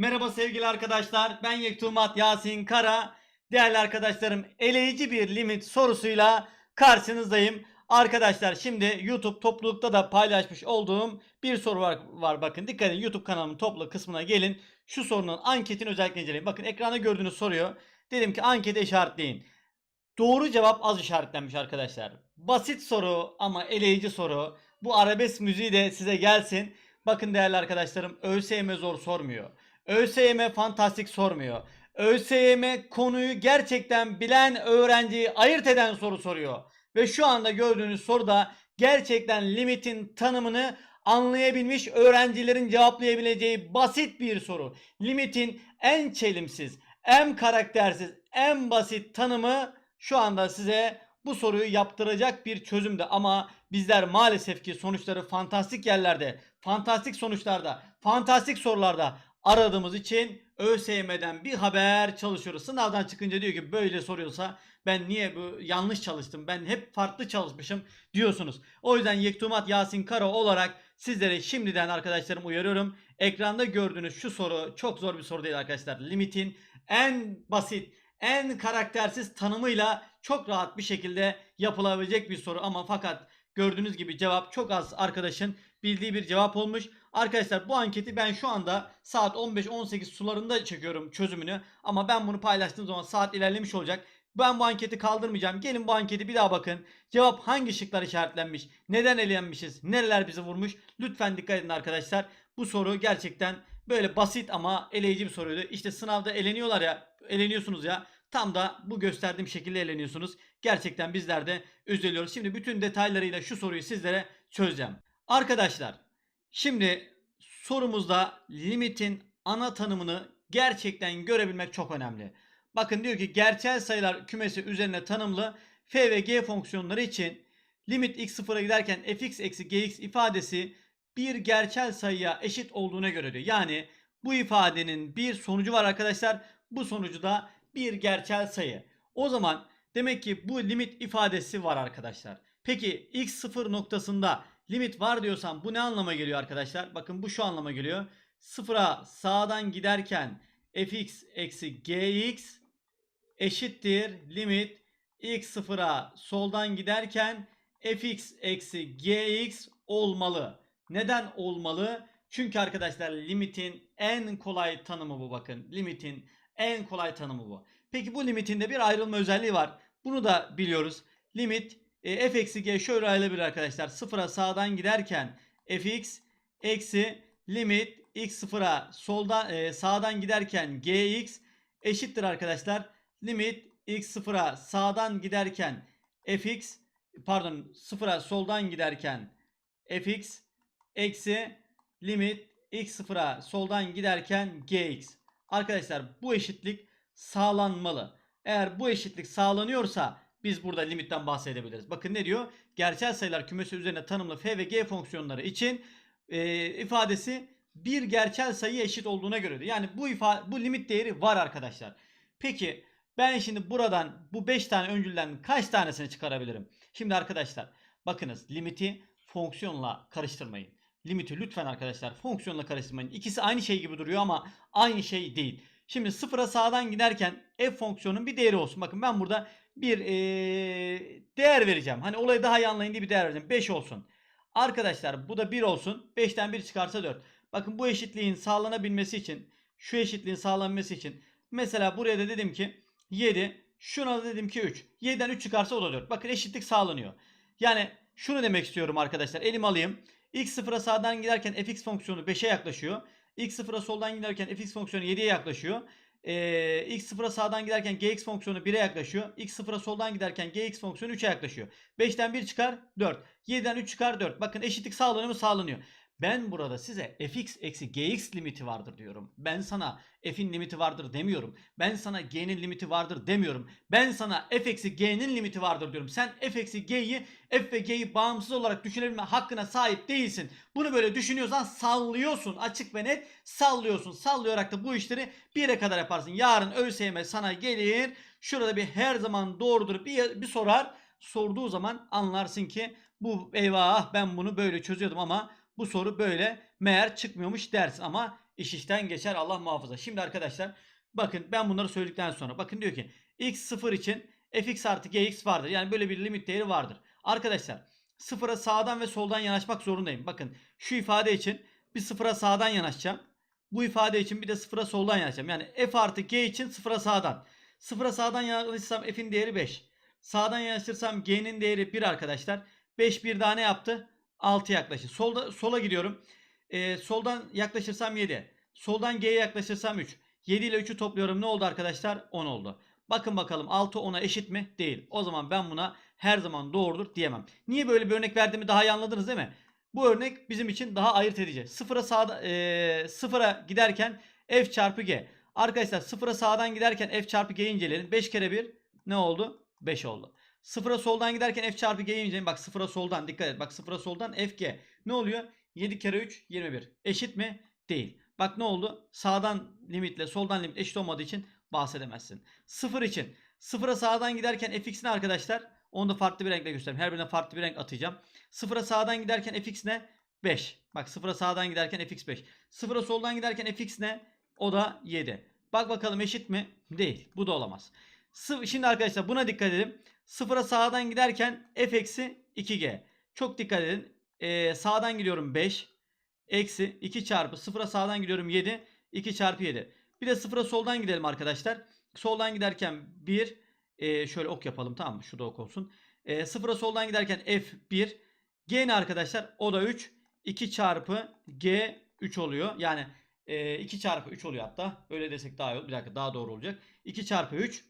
Merhaba sevgili arkadaşlar. Ben Yektumat Yasin Kara. Değerli arkadaşlarım, eleyici bir limit sorusuyla karşınızdayım. Arkadaşlar şimdi YouTube toplulukta da paylaşmış olduğum bir soru var, var. Bakın dikkat edin YouTube kanalımın toplu kısmına gelin. Şu sorunun anketini özellikle inceleyin. Bakın ekranda gördüğünüz soruyor. Dedim ki ankete işaretleyin. Doğru cevap az işaretlenmiş arkadaşlar. Basit soru ama eleyici soru. Bu arabesk müziği de size gelsin. Bakın değerli arkadaşlarım ÖSYM zor sormuyor. ÖSYM fantastik sormuyor. ÖSYM konuyu gerçekten bilen öğrenciyi ayırt eden soru soruyor. Ve şu anda gördüğünüz soruda gerçekten limitin tanımını anlayabilmiş öğrencilerin cevaplayabileceği basit bir soru. Limitin en çelimsiz, en karaktersiz, en basit tanımı şu anda size bu soruyu yaptıracak bir çözümde ama bizler maalesef ki sonuçları fantastik yerlerde, fantastik sonuçlarda, fantastik sorularda aradığımız için ÖSYM'den bir haber çalışıyoruz. Sınavdan çıkınca diyor ki böyle soruyorsa ben niye bu yanlış çalıştım? Ben hep farklı çalışmışım diyorsunuz. O yüzden Yektumat Yasin Kara olarak sizlere şimdiden arkadaşlarım uyarıyorum. Ekranda gördüğünüz şu soru çok zor bir soru değil arkadaşlar. Limitin en basit, en karaktersiz tanımıyla çok rahat bir şekilde yapılabilecek bir soru ama fakat gördüğünüz gibi cevap çok az arkadaşın bildiği bir cevap olmuş. Arkadaşlar bu anketi ben şu anda saat 15-18 sularında çekiyorum çözümünü ama ben bunu paylaştığım zaman saat ilerlemiş olacak. Ben bu anketi kaldırmayacağım. Gelin bu anketi bir daha bakın. Cevap hangi şıklar işaretlenmiş? Neden elenmişiz? Nereler bizi vurmuş? Lütfen dikkat edin arkadaşlar. Bu soru gerçekten böyle basit ama eleyici bir soruydu. İşte sınavda eleniyorlar ya, eleniyorsunuz ya. Tam da bu gösterdiğim şekilde eleniyorsunuz. Gerçekten bizler de üzülüyoruz. Şimdi bütün detaylarıyla şu soruyu sizlere çözeceğim. Arkadaşlar şimdi sorumuzda limitin ana tanımını gerçekten görebilmek çok önemli. Bakın diyor ki gerçel sayılar kümesi üzerine tanımlı f ve g fonksiyonları için limit x sıfıra giderken fx eksi gx ifadesi bir gerçel sayıya eşit olduğuna göre diyor. Yani bu ifadenin bir sonucu var arkadaşlar. Bu sonucu da bir gerçel sayı. O zaman demek ki bu limit ifadesi var arkadaşlar. Peki x sıfır noktasında limit var diyorsam bu ne anlama geliyor arkadaşlar? Bakın bu şu anlama geliyor. Sıfıra sağdan giderken fx eksi gx eşittir limit x sıfıra soldan giderken fx eksi gx olmalı. Neden olmalı? Çünkü arkadaşlar limitin en kolay tanımı bu bakın. Limitin en kolay tanımı bu. Peki bu limitin de bir ayrılma özelliği var. Bunu da biliyoruz. Limit e, f eksi g şöyle ayrılabilir arkadaşlar. Sıfıra sağdan giderken fx eksi limit x sıfıra soldan e, sağdan giderken gx eşittir arkadaşlar. Limit x sıfıra sağdan giderken fx pardon sıfıra soldan giderken fx eksi limit x sıfıra soldan giderken gx. Arkadaşlar bu eşitlik sağlanmalı. Eğer bu eşitlik sağlanıyorsa biz burada limitten bahsedebiliriz. Bakın ne diyor? Gerçel sayılar kümesi üzerine tanımlı f ve g fonksiyonları için e, ifadesi bir gerçel sayı eşit olduğuna göre. Yani bu ifa bu limit değeri var arkadaşlar. Peki ben şimdi buradan bu 5 tane öncülden kaç tanesini çıkarabilirim? Şimdi arkadaşlar bakınız limiti fonksiyonla karıştırmayın. Limiti lütfen arkadaşlar fonksiyonla karıştırmayın. İkisi aynı şey gibi duruyor ama aynı şey değil. Şimdi sıfıra sağdan giderken f fonksiyonun bir değeri olsun. Bakın ben burada bir ee, değer vereceğim. Hani olayı daha iyi anlayın diye bir değer vereceğim. 5 olsun. Arkadaşlar bu da 1 olsun. 5'ten 1 çıkarsa 4. Bakın bu eşitliğin sağlanabilmesi için şu eşitliğin sağlanması için mesela buraya da dedim ki 7 şuna da dedim ki 3. 7'den 3 çıkarsa o da 4. Bakın eşitlik sağlanıyor. Yani şunu demek istiyorum arkadaşlar. Elim alayım. X sıfıra sağdan giderken fx fonksiyonu 5'e yaklaşıyor. X sıfıra soldan giderken fx fonksiyonu 7'ye yaklaşıyor. Ee, x sıfıra sağdan giderken gx fonksiyonu 1'e yaklaşıyor. x sıfıra soldan giderken gx fonksiyonu 3'e yaklaşıyor. 5'ten 1 çıkar 4. 7'den 3 çıkar 4. Bakın eşitlik sağlanıyor mu? Sağlanıyor. Ben burada size fx eksi gx limiti vardır diyorum. Ben sana f'in limiti vardır demiyorum. Ben sana g'nin limiti vardır demiyorum. Ben sana f eksi g'nin limiti vardır diyorum. Sen f eksi g'yi f ve g'yi bağımsız olarak düşünebilme hakkına sahip değilsin. Bunu böyle düşünüyorsan sallıyorsun. Açık ve net sallıyorsun. Sallayarak da bu işleri bir yere kadar yaparsın. Yarın ÖSYM sana gelir. Şurada bir her zaman doğrudur bir, bir sorar. Sorduğu zaman anlarsın ki bu eyvah ben bunu böyle çözüyordum ama bu soru böyle meğer çıkmıyormuş dersin ama iş işten geçer Allah muhafaza. Şimdi arkadaşlar bakın ben bunları söyledikten sonra bakın diyor ki x 0 için fx artı gx vardır. Yani böyle bir limit değeri vardır. Arkadaşlar sıfıra sağdan ve soldan yanaşmak zorundayım. Bakın şu ifade için bir sıfıra sağdan yanaşacağım. Bu ifade için bir de sıfıra soldan yanaşacağım. Yani f artı g için sıfıra sağdan. Sıfıra sağdan yanaşırsam f'in değeri 5. Sağdan yanaşırsam g'nin değeri 1 arkadaşlar. 5 bir daha ne yaptı? 6 yaklaşır. Solda, sola gidiyorum. Ee, soldan yaklaşırsam 7. Soldan g'ye yaklaşırsam 3. 7 ile 3'ü topluyorum. Ne oldu arkadaşlar? 10 oldu. Bakın bakalım 6 10'a eşit mi? Değil. O zaman ben buna her zaman doğrudur diyemem. Niye böyle bir örnek verdiğimi daha iyi anladınız değil mi? Bu örnek bizim için daha ayırt edici. Sıfıra sağda e, sıfıra giderken f çarpı g. Arkadaşlar sıfıra sağdan giderken f çarpı g'yi inceleyelim. 5 kere 1 ne oldu? 5 oldu. Sıfıra soldan giderken f çarpı g'yi inceleyin. Bak sıfıra soldan dikkat et. Bak sıfıra soldan f g. Ne oluyor? 7 kere 3 21. Eşit mi? Değil. Bak ne oldu? Sağdan limitle soldan limit eşit olmadığı için bahsedemezsin. Sıfır için. Sıfıra sağdan giderken fx ne arkadaşlar? Onu da farklı bir renkle göstereyim. Her birine farklı bir renk atacağım. Sıfıra sağdan giderken fx ne? 5. Bak sıfıra sağdan giderken fx 5. Sıfıra soldan giderken fx ne? O da 7. Bak bakalım eşit mi? Değil. Bu da olamaz. Şimdi arkadaşlar buna dikkat edelim. Sıfıra sağdan giderken f eksi 2g. Çok dikkat edin. Ee, sağdan gidiyorum 5. Eksi 2 çarpı sıfıra sağdan gidiyorum 7. 2 çarpı 7. Bir de sıfıra soldan gidelim arkadaşlar. Soldan giderken 1. Ee, şöyle ok yapalım tamam mı? Şurada ok olsun. Ee, sıfıra soldan giderken f1. G ne arkadaşlar? O da 3. 2 çarpı g 3 oluyor. Yani e, 2 çarpı 3 oluyor hatta. Öyle desek daha iyi olur. Bir dakika daha doğru olacak. 2 çarpı 3.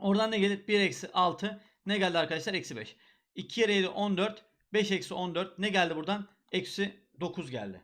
Oradan ne gelir? 1 eksi 6. Ne geldi arkadaşlar? Eksi 5. 2 kere 7 14. 5 eksi 14. Ne geldi buradan? Eksi 9 geldi.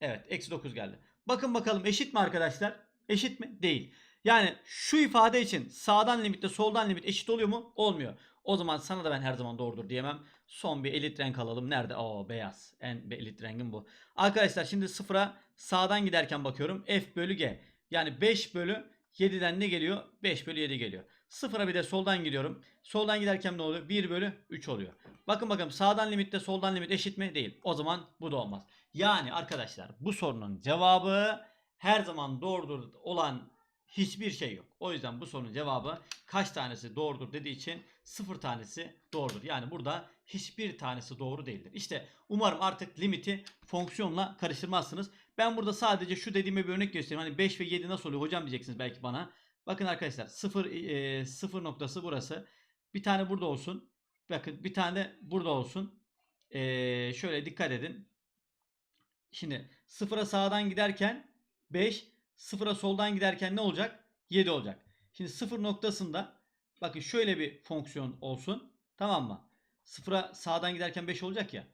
Evet eksi 9 geldi. Bakın bakalım eşit mi arkadaşlar? Eşit mi? Değil. Yani şu ifade için sağdan limitle soldan limit eşit oluyor mu? Olmuyor. O zaman sana da ben her zaman doğrudur diyemem. Son bir elit renk alalım. Nerede? Oo beyaz. En elit rengim bu. Arkadaşlar şimdi sıfıra sağdan giderken bakıyorum. F bölü G. Yani 5 bölü 7'den ne geliyor? 5 bölü 7 geliyor. Sıfıra bir de soldan gidiyorum. Soldan giderken ne oluyor? 1 bölü 3 oluyor. Bakın bakalım sağdan limitle soldan limit eşit mi? Değil. O zaman bu da olmaz. Yani arkadaşlar bu sorunun cevabı her zaman doğrudur olan hiçbir şey yok. O yüzden bu sorunun cevabı kaç tanesi doğrudur dediği için sıfır tanesi doğrudur. Yani burada hiçbir tanesi doğru değildir. İşte umarım artık limiti fonksiyonla karıştırmazsınız. Ben burada sadece şu dediğime bir örnek göstereyim. Hani 5 ve 7 nasıl oluyor hocam diyeceksiniz belki bana. Bakın arkadaşlar 0 e, 0 noktası burası. Bir tane burada olsun. Bakın bir tane de burada olsun. E, şöyle dikkat edin. Şimdi sıfıra sağdan giderken 5, sıfıra soldan giderken ne olacak? 7 olacak. Şimdi sıfır noktasında bakın şöyle bir fonksiyon olsun. Tamam mı? Sıfıra sağdan giderken 5 olacak ya.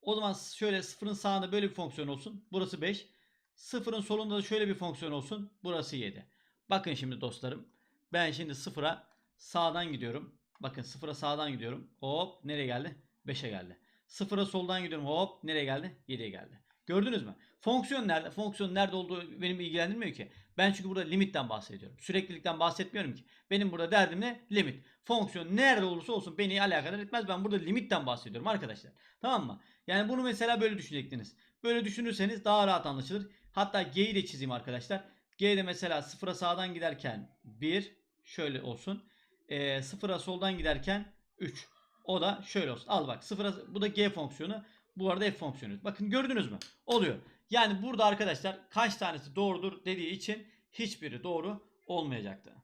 O zaman şöyle sıfırın sağında böyle bir fonksiyon olsun. Burası 5. Sıfırın solunda da şöyle bir fonksiyon olsun. Burası 7. Bakın şimdi dostlarım. Ben şimdi sıfıra sağdan gidiyorum. Bakın sıfıra sağdan gidiyorum. Hop nereye geldi? 5'e geldi. Sıfıra soldan gidiyorum. Hop nereye geldi? 7'ye geldi. Gördünüz mü? Fonksiyon nerede? Fonksiyon nerede olduğu benim ilgilendirmiyor ki. Ben çünkü burada limitten bahsediyorum. Süreklilikten bahsetmiyorum ki. Benim burada derdim ne? Limit. Fonksiyon nerede olursa olsun beni alakadar etmez. Ben burada limitten bahsediyorum arkadaşlar. Tamam mı? Yani bunu mesela böyle düşünecektiniz. Böyle düşünürseniz daha rahat anlaşılır. Hatta G'yi de çizeyim arkadaşlar. G'de mesela sıfıra sağdan giderken 1 şöyle olsun. E, sıfıra soldan giderken 3. O da şöyle olsun. Al bak sıfıra bu da G fonksiyonu. Bu arada F fonksiyonu. Bakın gördünüz mü? Oluyor. Yani burada arkadaşlar kaç tanesi doğrudur dediği için hiçbiri doğru olmayacaktı.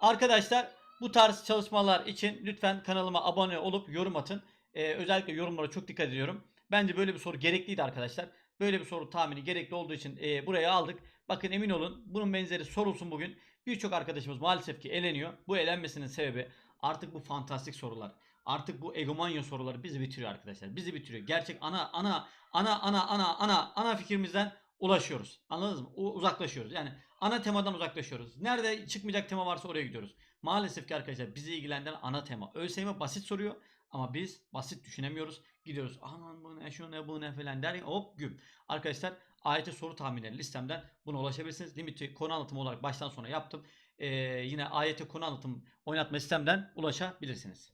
Arkadaşlar bu tarz çalışmalar için lütfen kanalıma abone olup yorum atın. Ee, özellikle yorumlara çok dikkat ediyorum. Bence böyle bir soru gerekliydi arkadaşlar. Böyle bir soru tahmini gerekli olduğu için e, buraya aldık. Bakın emin olun bunun benzeri sorulsun bugün. Birçok arkadaşımız maalesef ki eleniyor. Bu elenmesinin sebebi artık bu fantastik sorular. Artık bu egomanya soruları bizi bitiriyor arkadaşlar. Bizi bitiriyor. Gerçek ana ana ana ana ana ana ana fikrimizden ulaşıyoruz. Anladınız mı? Uzaklaşıyoruz. Yani ana temadan uzaklaşıyoruz. Nerede çıkmayacak tema varsa oraya gidiyoruz. Maalesef ki arkadaşlar bizi ilgilendiren ana tema. ÖSYM basit soruyor ama biz basit düşünemiyoruz. Gidiyoruz aman bu ne şu ne bu ne falan der hop güm. Arkadaşlar AYT soru tahminleri listemden buna ulaşabilirsiniz. Limiti konu anlatımı olarak baştan sona yaptım. Ee, yine AYT konu anlatım oynatma sistemden ulaşabilirsiniz.